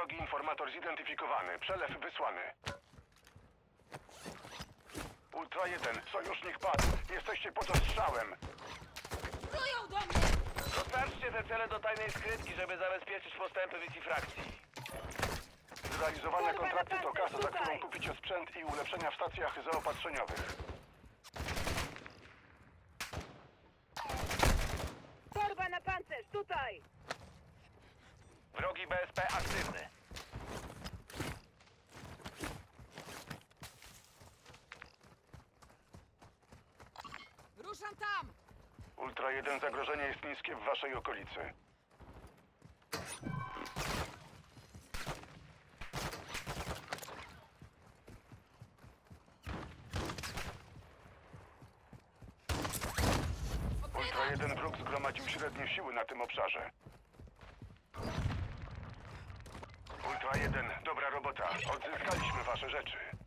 Wrogi informator zidentyfikowany. Przelew wysłany. Ultra 1, sojusznik padł. Jesteście pod ostrzałem. Plują do mnie! Dostarczcie te cele do tajnej skrytki, żeby zabezpieczyć postępy wizji frakcji. Zrealizowane kontrakty to kasa, za którą kupicie sprzęt i ulepszenia w stacjach zaopatrzeniowych. Ruszam tam! Ultra 1, zagrożenie jest niskie w waszej okolicy. Ultra 1, wróg zgromadził średnie siły na tym obszarze. Ultra 1, dobra robota. Odzyskaliśmy wasze rzeczy.